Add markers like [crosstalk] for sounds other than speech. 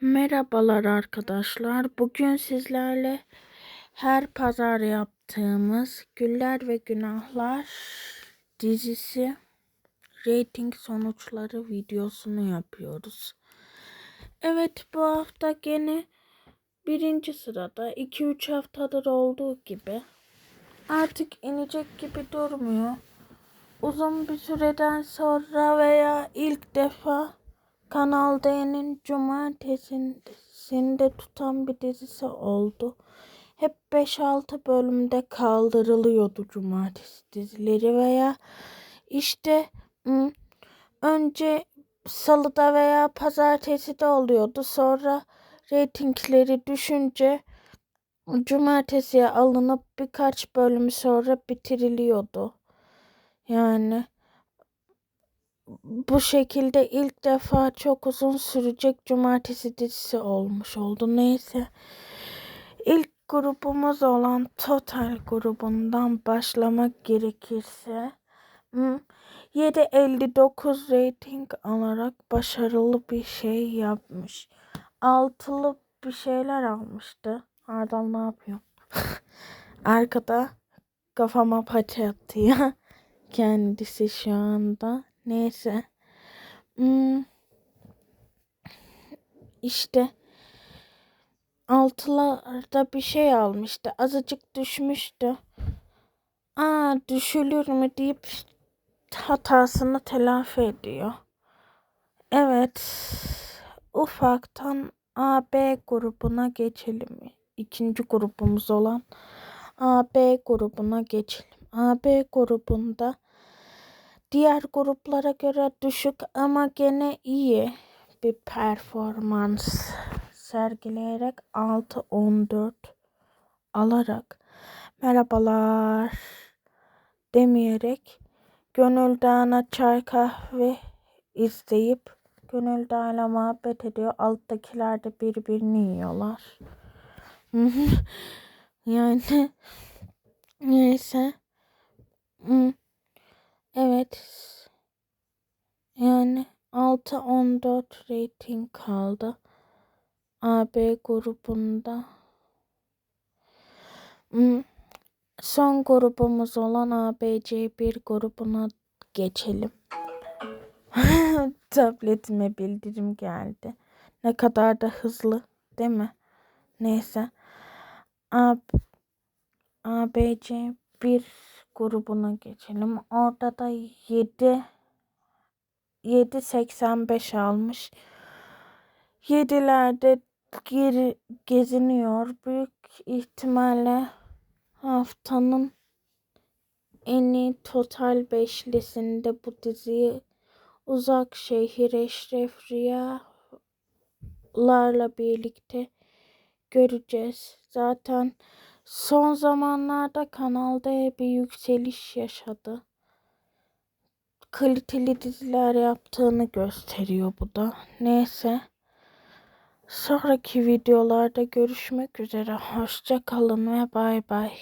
Merhabalar arkadaşlar. Bugün sizlerle her pazar yaptığımız Güller ve Günahlar dizisi rating sonuçları videosunu yapıyoruz. Evet bu hafta gene birinci sırada 2-3 haftadır olduğu gibi artık inecek gibi durmuyor. Uzun bir süreden sonra veya ilk defa Kanal D'nin cumartesinde tutan bir dizisi oldu. Hep 5-6 bölümde kaldırılıyordu cumartesi dizileri veya işte önce salıda veya pazartesi de oluyordu. Sonra reytingleri düşünce cumartesiye alınıp birkaç bölüm sonra bitiriliyordu. Yani bu şekilde ilk defa çok uzun sürecek cumartesi dizisi olmuş oldu. Neyse. İlk grubumuz olan Total grubundan başlamak gerekirse 7.59 rating alarak başarılı bir şey yapmış. Altılı bir şeyler almıştı. Ardal ne yapıyor? [laughs] Arkada kafama paça atıyor. [laughs] Kendisi şu anda. Neyse. Hmm. İşte altılarda bir şey almıştı. Azıcık düşmüştü. Aa düşülür mü deyip hatasını telafi ediyor. Evet. Ufaktan AB grubuna geçelim. İkinci grubumuz olan AB grubuna geçelim. AB grubunda diğer gruplara göre düşük ama gene iyi bir performans sergileyerek 6-14 alarak merhabalar demeyerek Gönül Dağı'na çay kahve izleyip Gönül Dağı'yla muhabbet ediyor. Alttakiler de birbirini yiyorlar. [laughs] yani neyse. Evet. Yani 6-14 rating kaldı. AB grubunda. Hmm. Son grubumuz olan ABC1 grubuna geçelim. [laughs] Tabletime bildirim geldi. Ne kadar da hızlı değil mi? Neyse. A ABC1 grubuna geçelim. Orada da 7 7.85 almış. 7'lerde geri geziniyor. Büyük ihtimalle haftanın en iyi total beşlisinde bu diziyi uzak şehir eşref rüyalarla birlikte göreceğiz. Zaten Son zamanlarda kanalda bir yükseliş yaşadı. Kaliteli diziler yaptığını gösteriyor bu da. Neyse. Sonraki videolarda görüşmek üzere. Hoşça kalın ve bay bay.